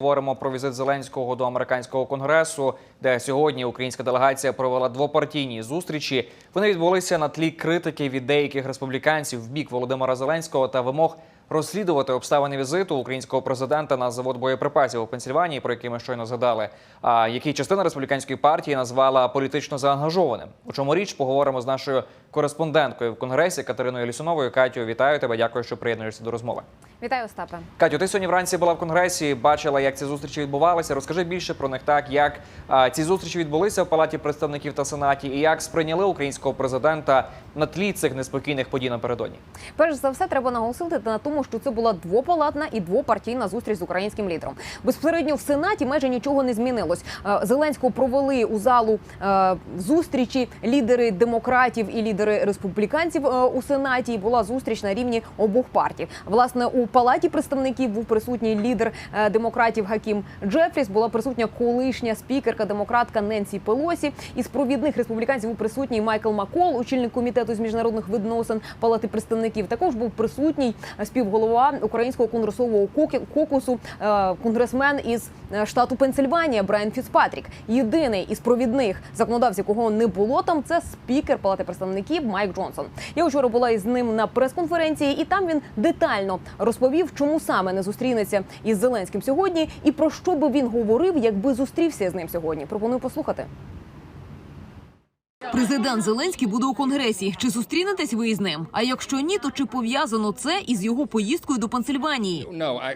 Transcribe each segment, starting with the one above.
Говоримо про візит Зеленського до американського конгресу, де сьогодні українська делегація провела двопартійні зустрічі. Вони відбулися на тлі критики від деяких республіканців в бік Володимира Зеленського та вимог розслідувати обставини візиту українського президента на завод боєприпасів у Пенсільванії, про який ми щойно згадали. А який частина республіканської партії назвала політично заангажованим. У чому річ поговоримо з нашою кореспонденткою в конгресі Катериною Лісуновою. Катю, вітаю тебе. Дякую, що приєднуєшся до розмови. Вітаю, Остапе. Катю, ти сьогодні вранці була в конгресі, бачила, як ці зустрічі відбувалися. Розкажи більше про них, так як ці зустрічі відбулися в палаті представників та сенаті, і як сприйняли українського президента на тлі цих неспокійних подій напередодні. Перш за все, треба наголосити на тому, що це була двопалатна і двопартійна зустріч з українським лідером. Безпосередньо в сенаті майже нічого не змінилось. Е, Зеленського провели у залу е, зустрічі лідери демократів і лідери республіканців е, у сенаті. І Була зустріч на рівні обох партій. Власне, у палаті представників був присутній лідер демократів Гакім Джефріс. Була присутня колишня спікерка демократка Ненсі Пелосі. Із провідних республіканців був присутній Майкл Макол, очільник комітету з міжнародних відносин Палати представників. Також був присутній співголова українського конгресового кокусу, е, конгресмен із е, штату Пенсильванія Брайан Фіцпатрік. Єдиний із провідних законодавців, кого не було там, це спікер Палати представників Майк Джонсон. Я вчора була із ним на прес-конференції, і там він детально розповів, чому саме не зустрінеться із Зеленським сьогодні, і про що би він говорив, якби зустрівся з ним сьогодні. Пропоную послухати. Президент Зеленський буде у конгресі. Чи зустрінетесь ви із ним? А якщо ні, то чи пов'язано це із його поїздкою до Пенсильванії?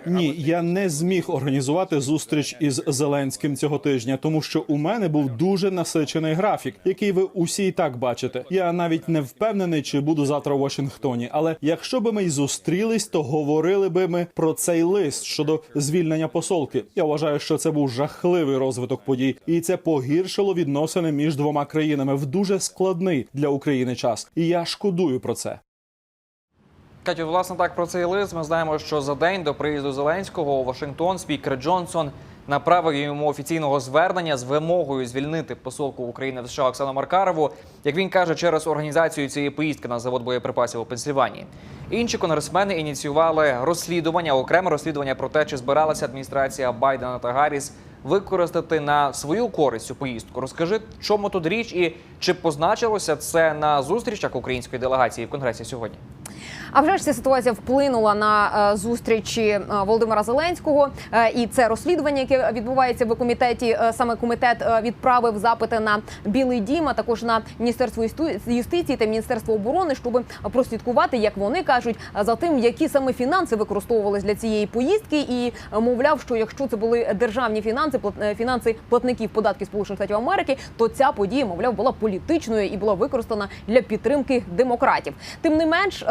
Ні, я не зміг організувати зустріч із Зеленським цього тижня, тому що у мене був дуже насичений графік, який ви усі і так бачите. Я навіть не впевнений, чи буду завтра у Вашингтоні. Але якщо би ми й зустрілись, то говорили би ми про цей лист щодо звільнення посолки. Я вважаю, що це був жахливий розвиток подій, і це погіршило відносини між двома країнами в дуже складний для України час. І я шкодую про це. Катю, власне, так про цей лист. Ми знаємо, що за день до приїзду Зеленського у Вашингтон спікер Джонсон направив йому офіційного звернення з вимогою звільнити посолку України в США Оксану Маркарову, як він каже, через організацію цієї поїздки на завод боєприпасів у Пенсільванії. Інші конгресмени ініціювали розслідування, окреме розслідування про те, чи збиралася адміністрація Байдена та Гарріс використати на свою користь у поїздку. Розкажи, чому тут річ, і чи позначилося це на зустрічах української делегації в конгресі сьогодні? А вже ж ця ситуація вплинула на е, зустрічі е, Володимира Зеленського, Е, і це розслідування, яке відбувається в комітеті. Саме комітет відправив запити на Білий Дім, а також на міністерство юстиції та міністерство оборони, щоб прослідкувати, як вони кажуть, за тим, які саме фінанси використовувались для цієї поїздки, і мовляв, що якщо це були державні фінанси, фінанси платників податків Сполучених Штатів Америки, то ця подія, мовляв, була політичною і була використана для підтримки демократів. Тим не менш.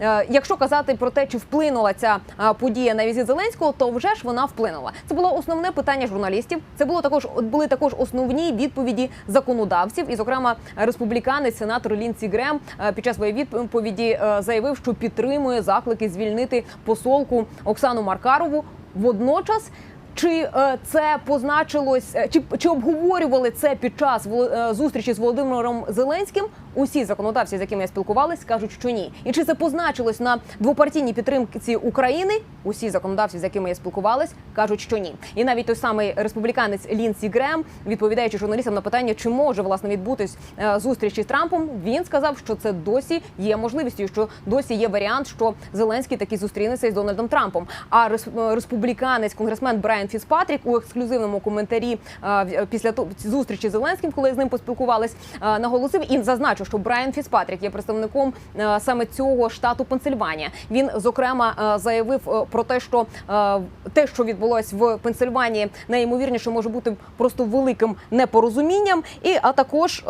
Е, Якщо казати про те, чи вплинула ця е, подія на візит Зеленського, то вже ж вона вплинула. Це було основне питання журналістів. Це було також були також основні відповіді законодавців. І, зокрема, республіканець сенатор Лінсі Грем е, під час своєї відповіді заявив, що підтримує заклики звільнити посолку Оксану Маркарову. Водночас. Чи е, це позначилось, е, чи, чи обговорювали це під час е, зустрічі з Володимиром Зеленським? Усі законодавці, з якими я спілкувалась, кажуть, що ні. І чи це позначилось на двопартійній підтримці України? Усі законодавці, з якими я спілкувалась, кажуть, що ні. І навіть той самий республіканець Лінсі Грем, відповідаючи журналістам на питання, чи може власне відбутись зустріч із Трампом, він сказав, що це досі є можливістю, що досі є варіант, що Зеленський таки зустрінеться із Дональдом Трампом. А рес- республіканець, конгресмен Брайан Фіцпатрік у ексклюзивному коментарі е, в- після зустрічі з Зеленським, коли з ним поспілкувались, е, наголосив і зазначив, що Брайан Фіцпатрік є представником е, саме цього штату Пенсильванія. Він зокрема е, заявив е, про те, що е, те, що відбулось в Пенсильванії, найімовірніше може бути просто великим непорозумінням. І а також е,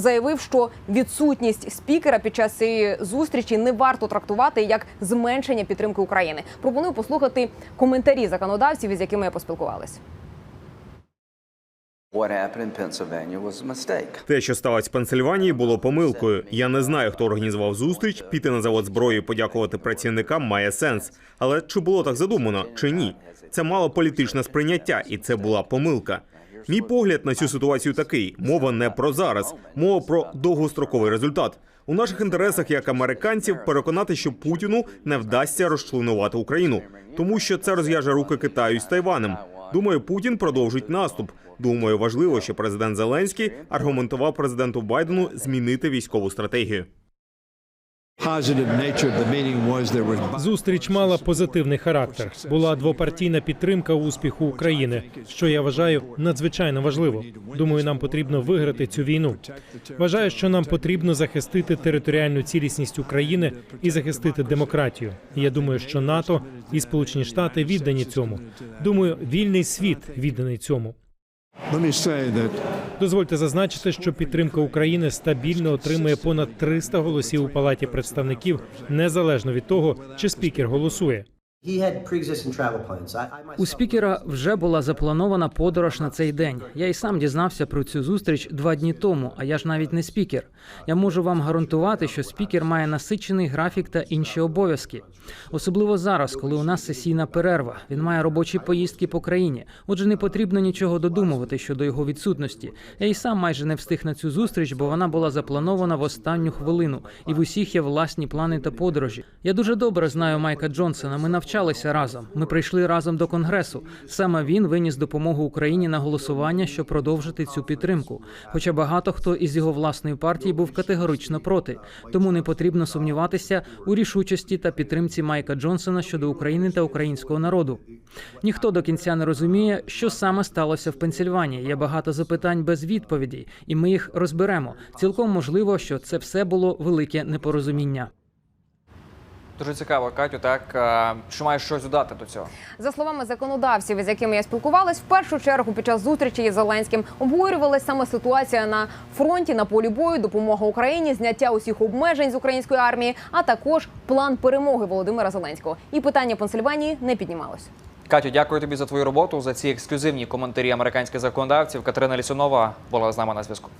заявив, що відсутність спікера під час цієї зустрічі не варто трактувати як зменшення підтримки України. Пропоную послухати коментарі законодавців, із якими я поспілкувалась. What happened in Pennsylvania was a mistake. Те, що сталося в Пенсильванії, було помилкою. Я не знаю, хто організував зустріч. Піти на завод зброї, і подякувати працівникам має сенс. Але чи було так задумано, чи ні? Це мало політичне сприйняття, і це була помилка. Мій погляд на цю ситуацію такий: мова не про зараз, мова про довгостроковий результат. У наших інтересах як американців переконати, що Путіну не вдасться розчленувати Україну, тому що це розв'яже руки Китаю з Тайванем. Думаю, Путін продовжить наступ. Думаю, важливо, що президент Зеленський аргументував президенту Байдену змінити військову стратегію. Зустріч мала позитивний характер. Була двопартійна підтримка успіху України, що я вважаю надзвичайно важливо. Думаю, нам потрібно виграти цю війну. Вважаю, що нам потрібно захистити територіальну цілісність України і захистити демократію. Я думаю, що НАТО і Сполучені Штати віддані цьому. Думаю, вільний світ відданий цьому. Дозвольте зазначити, що підтримка України стабільно отримує понад 300 голосів у палаті представників, незалежно від того, чи спікер голосує. У спікера вже була запланована подорож на цей день. Я й сам дізнався про цю зустріч два дні тому, а я ж навіть не спікер. Я можу вам гарантувати, що спікер має насичений графік та інші обов'язки. Особливо зараз, коли у нас сесійна перерва. Він має робочі поїздки по країні. Отже, не потрібно нічого додумувати щодо його відсутності. Я й сам майже не встиг на цю зустріч, бо вона була запланована в останню хвилину, і в усіх є власні плани та подорожі. Я дуже добре знаю Майка Джонсона. Ми навчалися разом. Ми прийшли разом до конгресу. Саме він виніс допомогу Україні на голосування, щоб продовжити цю підтримку. Хоча багато хто із його власної партії був категорично проти. Тому не потрібно сумніватися у рішучості та підтримці Майка Джонсона щодо України та українського народу. Ніхто до кінця не розуміє, що саме сталося в Пенсільванії. Є багато запитань без відповідей, і ми їх розберемо. Цілком можливо, що це все було велике непорозуміння. Дуже цікаво, Катю. Так е, що маєш щось додати до цього? За словами законодавців, з якими я спілкувалась, в першу чергу під час зустрічі із Зеленським обговорювалася саме ситуація на фронті, на полі бою, допомога Україні, зняття усіх обмежень з української армії, а також план перемоги Володимира Зеленського. І питання Пенсильванії не піднімалось. Катю, дякую тобі за твою роботу за ці ексклюзивні коментарі американських законодавців. Катерина Лісунова була з нами на зв'язку.